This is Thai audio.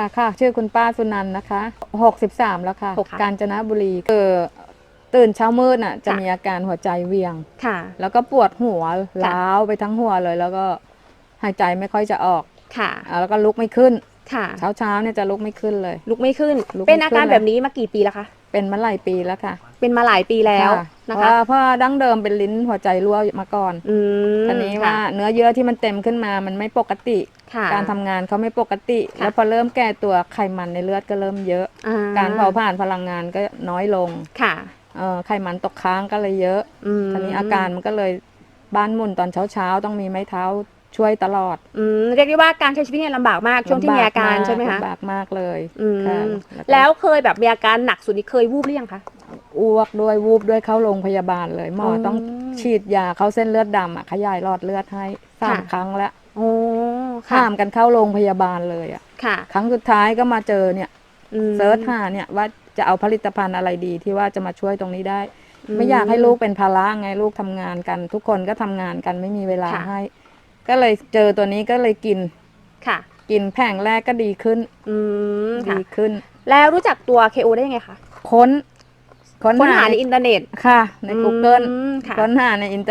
ค่ะค่ะชื่อคุณป้าสุนันท์นะคะ 63 แล้วค่ะหกค่ะกาญจนบุรีเออตื่นเช้ามืดน่ะ จะค่ะ มีอาการหัวใจเวียง ค่ะ แล้วก็ปวดหัวล้าวไปทั้งหัวเลย แล้วก็หายใจไม่ค่อยจะออกค่ะ อ่าแล้วก็ลุกไม่ขึ้น ค่ะ เช้าเช้าๆเนี่ยจะลุกไม่ขึ้นเลย ลุกไม่ขึ้น ลุกไม่เป็นอาการขึ้นเลย แบบนี้มากี่ปีแล้วคะ เป็นมาหลายปีแล้วค่ะเป็นมาหลายปีแล้วค่ะนะเพคะ ราะว่าเพราะว่าดั้งเดิมเป็นลิ้นหัวใจรั่วมาก่อนอืมทีนี้ว่าเนื้อเยื่อที่มันเต็มขึ้นมามันไม่ปกติ ค่ะ การทำงานเขาไม่ปกติ ค่ะ แล้วพอเริ่มแก่ตัวไขมันในเลือดก็เริ่มเยอะ อ่การเผาผ่านพลังงานก็น้อยลงค่ะเอ่อไขมันตกค้างก็เลยเยอะอืมทีนี้อาการมันก็เลยบ้านหมุนตอนเช้าๆ ต้องมีไม้เท้า ช่วยตลอดอืมเรียกได้ว่าการใช้ชีวิตเนี่ยลำบากมากช่วงที่มีอาการใช่ไหมคะลำบากมากเลยอืมค่ะแล้วเคยแบบมีอาการหนักสุดนี่เคยวูบหรือยังคะอ้วกด้วยวูบด้วยเข้าโรงพยาบาลเลยหมออมต้องฉีดยาเข้าเส้นเลือดดำอะขยายหลอดเลือดให้สามค่ะครั้งแล้วโอ้ค่ะข้ามกันเข้าโรงพยาบาลเลยอะค่ะ ครั้งสุดท้ายก็มาเจอเนี่ยอืมเซิร์ชหาเนี่ยว่าจะเอาผลิตภัณฑ์อะไรดีที่ว่าจะมาช่วยตรงนี้ได้อืมไม่อยากให้ลูกเป็นภาระไงลูกทำงานกัน ทุกคนก็ทำงานกันไม่มีเวลาค่ะให้ ก็เลยเจอตัวนี้ก็เลยกิน ค่ะ กินแผงแรกก็ดีขึ้น อืมค่ะ ดีขึ้น แล้วรู้จักตัว KO ได้ยังไงคะค้น ค้นค้นหาในอินเทอร์เน็ตค่ะ ใน Google อืมค่ะ ค้นหาในอินเทอร์